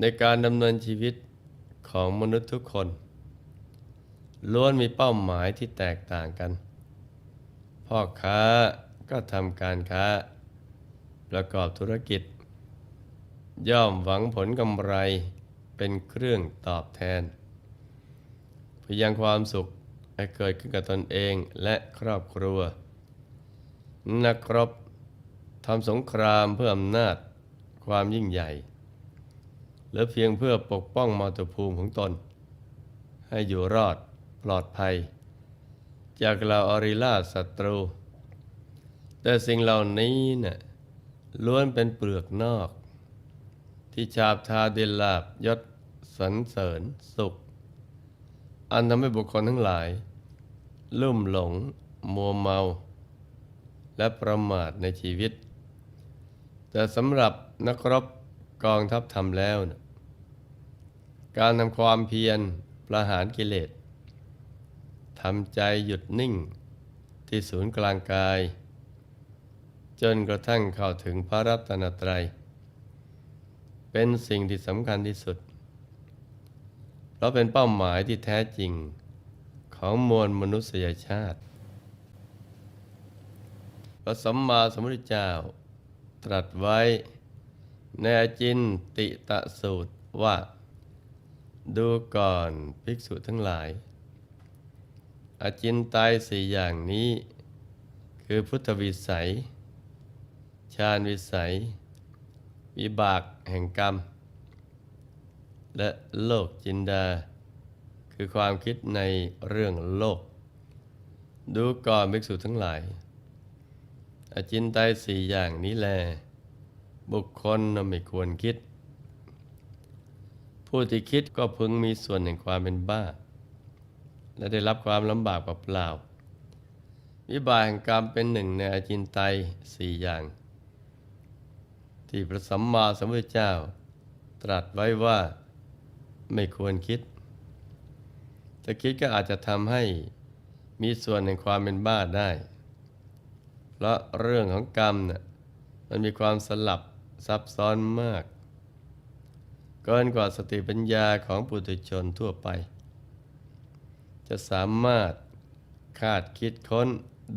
ในการดำเนินชีวิตของมนุษย์ทุกคน ล้วนมีเป้าหมายที่แตกต่างกัน พ่อค้าก็ทำการค้า ประกอบธุรกิจ ย่อมหวังผลกำไรเป็นเครื่องตอบแทนพยังความสุขให้เกิดขึ้นกับตนเองและครอบครัว นักรบทำสงครามเพื่ออำนาจความยิ่งใหญ่ หรือเพียงเพื่อปกป้องมาตุภูมิของตน ให้อยู่รอดปลอดภัย จากเหล่าอริราศัตรู แต่สิ่งเหล่านี้นะ่ะล้วนเป็นเปลือกนอก ที่ชาบทาเดลาบยศสรรเสริญสุข อันทำให้บุคคลทั้งหลาย ลุ่มหลง มัวเมา และประมาทในชีวิต แต่สำหรับนักรบ กองทัพทำแล้วนะการทำความเพียรประหารกิเลสทำใจหยุดนิ่งที่ศูนย์กลางกาย จนกระทั่งเข้าถึงพระรัตนตรัย เป็นสิ่งที่สำคัญที่สุด เพราะเป็นเป้าหมายที่แท้จริงของมวลมนุษยชาติ พระสัมมาสัมพุทธเจ้าตรัสไว้ ในอจินติตะสูตรว่า ดูก่อนภิกษุทั้งหลายอาจินไตยสี่อย่างนี้ คือพุทธวิสัย ชาญวิสัย วิบากแห่งกรรม และโลกจินดา คือความคิดในเรื่องโลก ดูก่อนภิกษุทั้งหลายอาจินไตยสี่อย่างนี้แล บุคคลไม่ควรคิด ผู้ที่คิดก็พึงมีส่วนแห่งความเป็นบ้า และได้รับความลำบากเปล่าๆวิบากแห่งกรรมเป็นหนึ่งในอาจินไตยสี่อย่าง ที่พระสัมมาสัมพุทธเจ้า ตรัสไว้ว่าไม่ควรคิดถ้าคิดก็อาจจะทำให้มีส่วนแห่งความเป็นบ้าได้ เพราะเรื่องของกรรมน่ะมันมีความสลับ ซับซ้อนมาก เกินกว่าสติปัญญาของปุถุชนทั่วไป จะสามารถคาดคิดค้น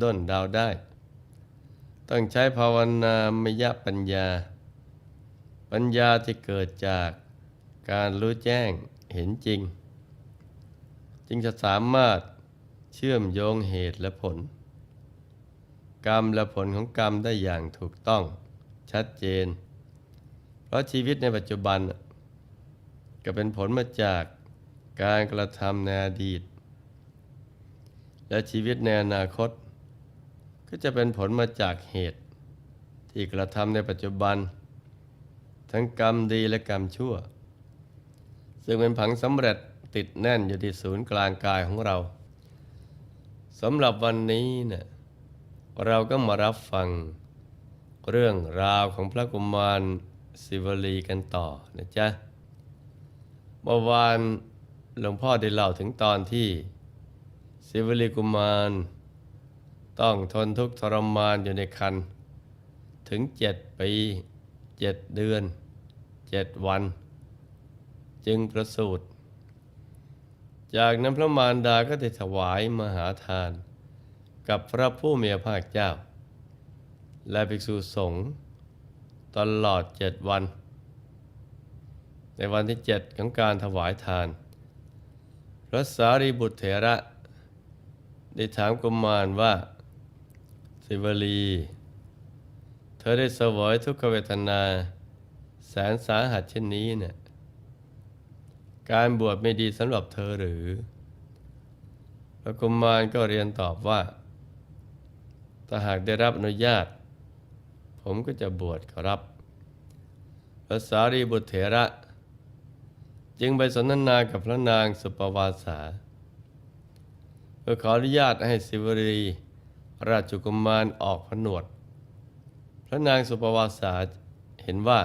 ด้นดาวได้ ต้องใช้ภาวนามยปัญญา ปัญญาที่เกิดจากการรู้แจ้งเห็นจริง จึงจะสามารถเชื่อมโยงเหตุและผล กรรมและผลของกรรมได้อย่างถูกต้องชัดเจน เพราะชีวิตในปัจจุบัน ก็เป็นผลมาจากการกระทำในอดีต และชีวิตในอนาคต ก็จะเป็นผลมาจากเหตุ ที่กระทำในปัจจุบัน ทั้งกรรมดีและกรรมชั่ว ซึ่งเป็นผังสำเร็จติดแน่นอยู่ที่ศูนย์กลางกายของเราสำหรับวันนี้เนะ่ยเราก็มารับฟังเรื่องราวของพระกุมาร สิวลีกันต่อนะจ๊ะเมื่อวานหลวงพ่อได้เล่าถึงตอนที่ สิวลีกุมารต้องทนทุกข์ทรมานอยู่ในคันถึงเจ็ดปีเจ็ดเดือนเจ็ดวัน จึงประสูติจากนั้นพระมารดาก็ได้ถวายมหาทาน กับพระผู้มีพระภาคเจ้า และภิกษุสงฆ์ ตลอดเจ็ดวัน ในวันที่เจ็ดของการถวายทาน พระสารีบุตรเถระ ได้ถามกุมารว่าสิวลี เธอได้เสวยทุกขเวทนา แสนสาหัสเช่นนี้เนี่ยการบวชไม่ดีสำหรับเธอหรือ พระกุมารก็เรียนตอบว่า ถ้าหากได้รับอนุญาต ผมก็จะบวชครับพระสารีบุตรเถระ จึงไปสนทนากับพระนางสุปวาสาเพื่อขออนุญาตให้สิวรี ราชกุมารออกผนวด พระนางสุปวาสาเห็นว่า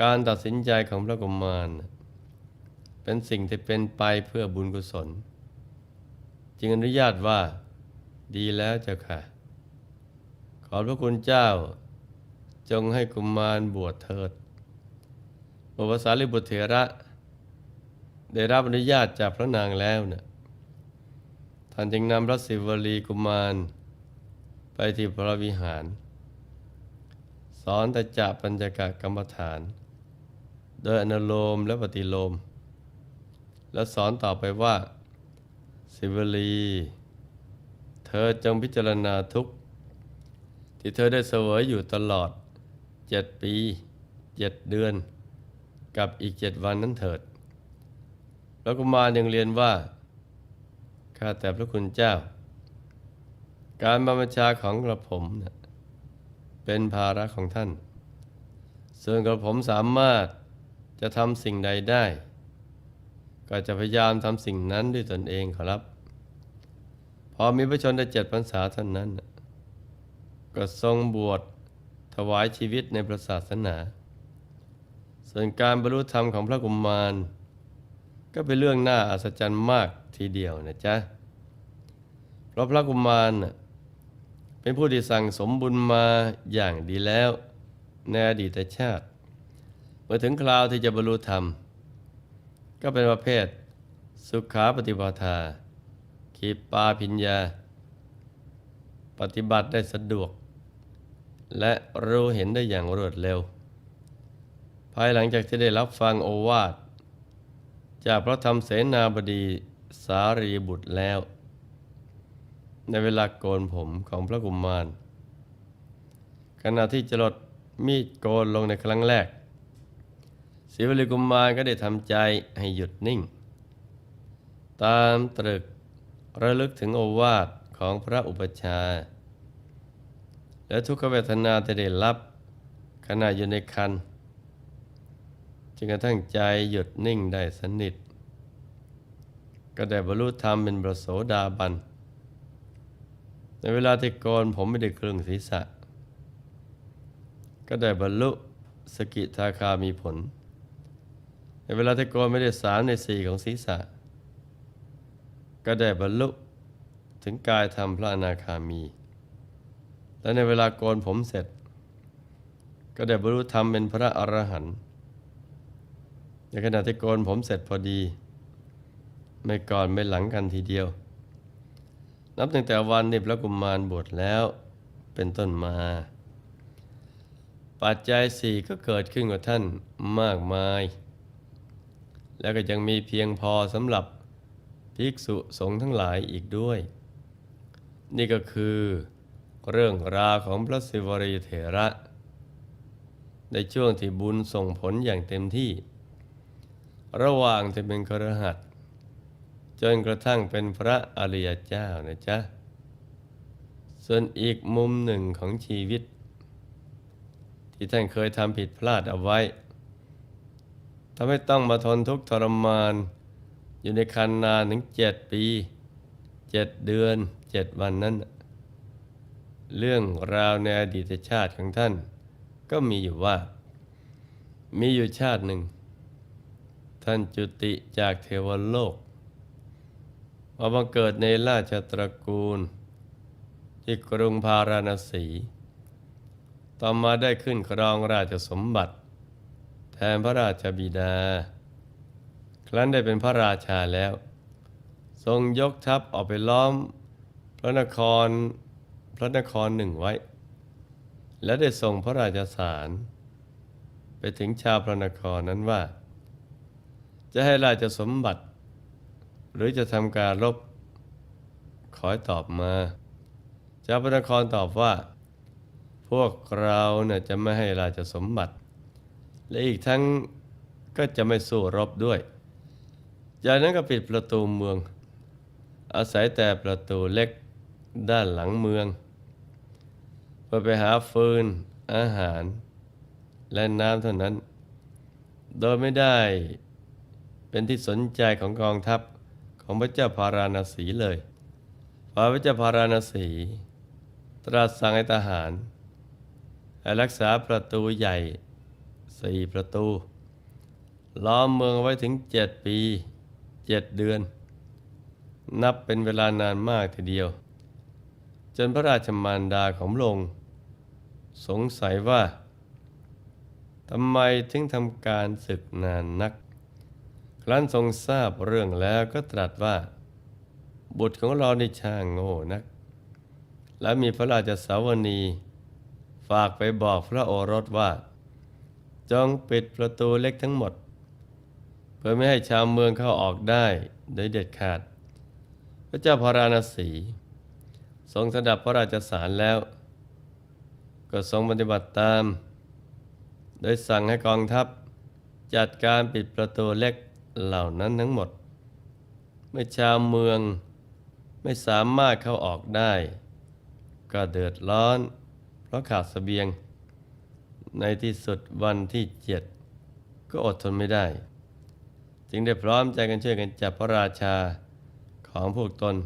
การตัดสินใจของพระกุมาร เป็นสิ่งที่เป็นไปเพื่อบุญกุศล จึงอนุญาตว่าดีแล้วเจ้าค่ะ พระคุณเจ้า จงให้กุมารบวชเถิดอภาษาลิบุตรเถระ ได้รับอนุญาตจากพระนางแล้วเนี่ยท่านจึงนำพระศิวลีกุมารไปที่พระวิหาร สอนแต่จะปัญจกกรรมฐาน โดยอนุโลมและปฏิโลม แล้วสอนต่อไปว่า ศิวลี เธอจงพิจารณาทุก ที่เธอได้เสวยอยู่ตลอดเจ็ดปีเจ็ดเดือน กับอีกเจ็ดวันนั้นเถิด แล้วกุมารยังเรียนว่า ข้าแต่พระคุณเจ้า การบรรพชาของกระผมนะเป็นภาระของท่าน ส่วนกระผมสามารถจะทำสิ่งใดได้ ก็จะพยายามทำสิ่งนั้นด้วยตนเองขอรับ พอมีพระชนได้เจ็ดพรรษาเท่านั้นนะ ก็ทรงบวชถวายชีวิตในพระศาสนา ส่วนการบรรลุธรรมของพระกุมาร ก็เป็นเรื่องน่าอัศจรรย์มากทีเดียวนะจ๊ะ เพราะพระกุมารเป็นผู้ที่สั่งสมบุญมาอย่างดีแล้วในอดีตชาติ เมื่อถึงคราวที่จะบรรลุธรรม ก็เป็นประเภทสุขาปฏิปทาขีปาพิญญา ปฏิบัติได้สะดวก และรู้เห็นได้อย่างรวดเร็ว ภายหลังจากที่ได้รับฟังโอวาท จากพระธรรมเสนาบดีสารีบุตรแล้ว ในเวลาโกนผมของพระกุมาร ขณะที่จะลดมีดโกนลงในครั้งแรกศิวลีกุมารก็ได้ทำใจให้หยุดนิ่ง ตามตรึกระลึกถึงโอวาทของพระอุปชา และทุกขเวทนาที่ได้รับขณะอยู่ในคันจึงกระทั่งใจหยุดนิ่งได้สนิท ก็ได้บรรลุธรรมเป็นประโสดาบัน ในเวลาที่กนผมไม่ได้ครึ่งศีรษะ ก็ได้บรรลุสกิทาคามีผล ในเวลาที่กนไม่ได้สามในสี่ของศีรษะ ก็ได้บรรลุถึงกายธรรมพระอนาคามี และในเวลาโกนผมเสร็จ ก็ได้บรรลุธรรมเป็นพระอรหันต์ในขณะที่โกนผมเสร็จพอดี ไม่ก่อนไม่หลังกันทีเดียว นับตั้งแต่วันนี้พระกุมารบวชแล้วเป็นต้นมา ปัจจัยสี่ก็เกิดขึ้นกับท่านมากมาย แล้วก็ยังมีเพียงพอสำหรับภิกษุสงฆ์ทั้งหลายอีกด้วย นี่ก็คือ เรื่องราวของพระศิวรีเถระ ในช่วงที่บุญส่งผลอย่างเต็มที่ ระหว่างที่เป็นครหัสจนกระทั่งเป็นพระอริยเจ้านะจ๊ะ ส่วนอีกมุมหนึ่งของชีวิต ที่ท่านเคยทำผิดพลาดเอาไว้ทำให้ต้องมาทนทุกข์ทรมาน อยู่ในคันนานถึงเจ็ดปีเจ็ดเดือนเจ็ดวันนั้น เรื่องราวในอดีตชาติของท่าน ก็มีอยู่ว่า มีอยู่ชาติหนึ่ง ท่านจุติจากเทวโลกมาบังเกิดในราชตระกูล ที่กรุงพาราณสี ต่อมาได้ขึ้นครองราชสมบัติ แทนพระราชบิดา ครั้นได้เป็นพระราชาแล้ว ทรงยกทัพออกไปล้อม พระนคร พระนครหนึ่งไว้ และได้ส่งพระราชสาร ไปถึงชาวพระนครนั้นว่า จะให้ราชสมบัติ หรือจะทำการรบขอให้ตอบมาชาวพระนครตอบว่า พวกเราเนี่ยจะไม่ให้ราชสมบัติ และอีกทั้งก็จะไม่สู้รบด้วย จากนั้นก็ปิดประตูเมือง อาศัยแต่ประตูเล็กด้านหลังเมือง เพื่อไปหาฟืน อาหาร และน้ำเท่านั้น โดยไม่ได้เป็นที่สนใจของกองทัพของพระเจ้าพาราณสีเลยพอพระเจ้าพาราณสี ตรัสสั่งให้ทหารให้รักษาประตูใหญ่สี่ประตู ล้อมเมืองไว้ถึงเจ็ดปีเจ็ดเดือน นับเป็นเวลานานมากทีเดียว จนพระราชมารดาของพระองค์ สงสัยว่าทำไมถึงทำการศึกนานนัก ครั้นทรงทราบเรื่องแล้วก็ตรัสว่า บุตรของเราในช่างโง่นัก และมีพระราชสาวนีฝากไปบอกพระโอรสว่า จงปิดประตูเล็กทั้งหมด เพื่อไม่ให้ชาวเมืองเข้าออกได้โดยเด็ดขาด พระเจ้าพราราณสี ทรงสดับพระราชสารแล้ว ก็ทรงปฏิบัติตาม โดยสั่งให้กองทัพ จัดการปิดประตูเล็กเหล่านั้นทั้งหมด เมื่อชาวเมืองไม่สามารถเข้าออกได้ ก็เดือดร้อน เพราะขาดเสบียง ในที่สุดวันที่เจ็ดก็อดทนไม่ได้ จึงได้พร้อมใจกันช่วยกันจับพระราชาของพวกตน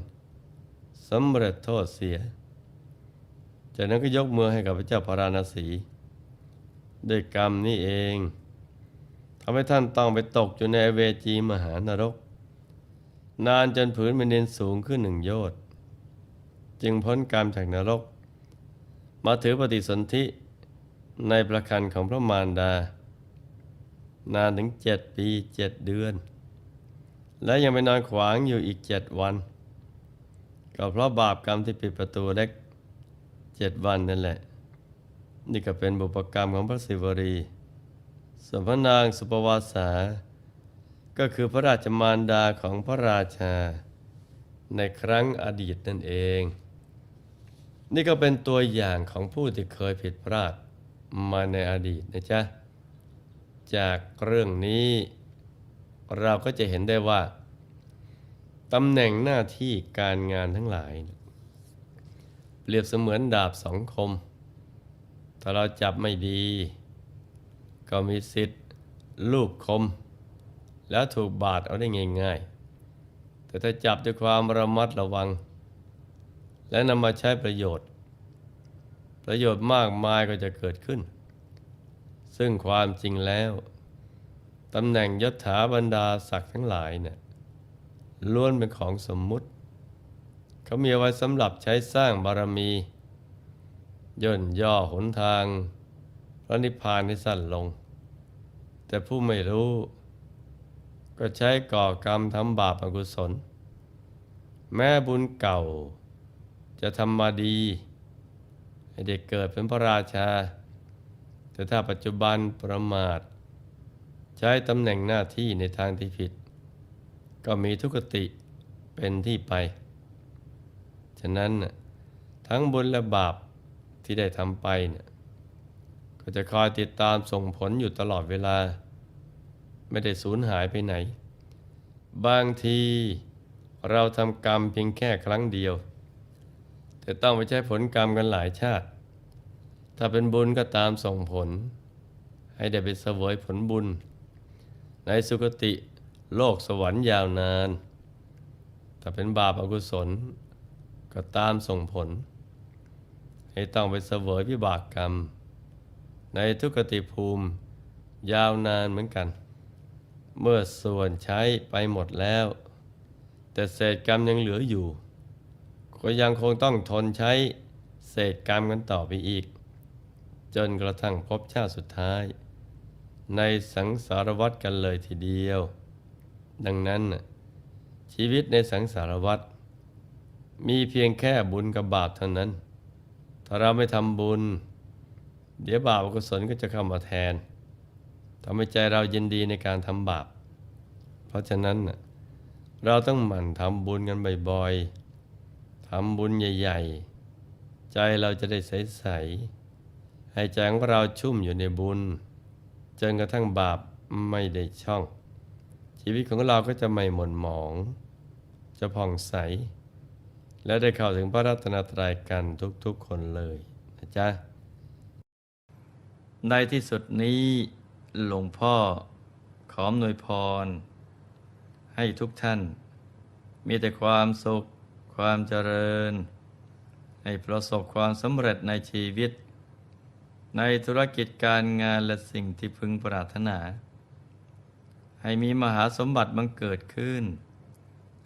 สำเร็จโทษเสีย จากนั้นก็ยกมือให้กับพระเจ้าพาราณสีด้วยกรรมนี่เองทำให้ท่านต้องไปตกอยู่ในเวจีมหานรก นานจนผืนแผ่นดินสูงขึ้นหนึ่งโยชน์จึงพ้นกรรมจากนรก มาถือปฏิสนธิในประคันของพระมารดา นานถึงเจ็ดปีเจ็ดเดือน และยังไปนอนขวางอยู่อีกเจ็ดวัน ก็เพราะบาปกรรมที่ปิดประตูเล็ก เจ็ดวันนั่นแหละ นี่ก็เป็นบุปกรรมของพระศิวรีส่วนพระนางสุปวาสา ก็คือพระราชมารดาของพระราชา ในครั้งอดีตนั่นเอง นี่ก็เป็นตัวอย่างของผู้ที่เคยผิดพลาดมาในอดีตนะจ๊ะ จากเรื่องนี้ เราก็จะเห็นได้ว่าตำแหน่งหน้าที่การงานทั้งหลาย เปรียบเสมือนดาบสองคม ถ้าเราจับไม่ดี ก็มีสิทธิ์ลูกคม แล้วถูกบาดเอาได้ง่ายๆ แต่ถ้าจับด้วยความระมัดระวัง และนำมาใช้ประโยชน์ ประโยชน์มากมายก็จะเกิดขึ้น ซึ่งความจริงแล้วตำแหน่งยศถาบรรดาศักดิ์ทั้งหลายเนี่ยล้วนเป็นของสมมุติ เขามีไว้สำหรับใช้สร้างบารมี ย่นย่อหนทางพระนิพพานให้สั้นลง แต่ผู้ไม่รู้ ก็ใช้ก่อกรรมทำบาปอกุศล แม้บุญเก่า จะทำมาดีให้เด็กเกิดเป็นพระราชา แต่ถ้าปัจจุบันประมาท ใช้ตำแหน่งหน้าที่ในทางที่ผิด ก็มีทุกติเป็นที่ไป ฉะนั้นทั้งบุญและบาปที่ได้ทำไปเนี่ยก็จะคอยติดตามส่งผลอยู่ตลอดเวลา ไม่ได้สูญหายไปไหน บางทีเราทำกรรมเพียงแค่ครั้งเดียว แต่ต้องไปใช้ผลกรรมกันหลายชาติ ถ้าเป็นบุญก็ตามส่งผล ให้ได้ไปเสวยผลบุญ ในสุคติโลกสวรรค์ยาวนาน ถ้าเป็นบาปอกุศล ก็ตามส่งผล ให้ต้องไปเสวยวิบากกรรม ในทุกติภูมิยาวนานเหมือนกัน เมื่อส่วนใช้ไปหมดแล้ว แต่เศษกรรมยังเหลืออยู่ ก็ยังคงต้องทนใช้เศษกรรมกันต่อไปอีก จนกระทั่งพบชาติสุดท้าย ในสังสารวัฏกันเลยทีเดียว ดังนั้นชีวิตในสังสารวัฏ มีเพียงแค่บุญกับบาปเท่านั้น ถ้าเราไม่ทำบุญ เดี๋ยวบาปอกุศลก็จะเข้ามาแทนทำให้ใจเรายินดีในการทำบาป เพราะฉะนั้นเราต้องหมั่นทำบุญกันบ่อยๆทำบุญใหญ่ ๆ ใจเราจะได้ใสๆให้ใจของเราชุ่มอยู่ในบุญจนกระทั่งบาปไม่ได้ช่อง ชีวิตของเราก็จะไม่หม่นหมอง จะผ่องใส และได้เข้าถึงพระรัตนตรัยกันทุกๆคนเลยนะจ๊ะ ในที่สุดนี้หลวงพ่อขออำนวยพร ให้ทุกท่าน มีแต่ความสุข ความเจริญ ให้ประสบความสำเร็จในชีวิต ในธุรกิจการงานและสิ่งที่พึงปรารถนา ให้มีมหาสมบัติบังเกิดขึ้น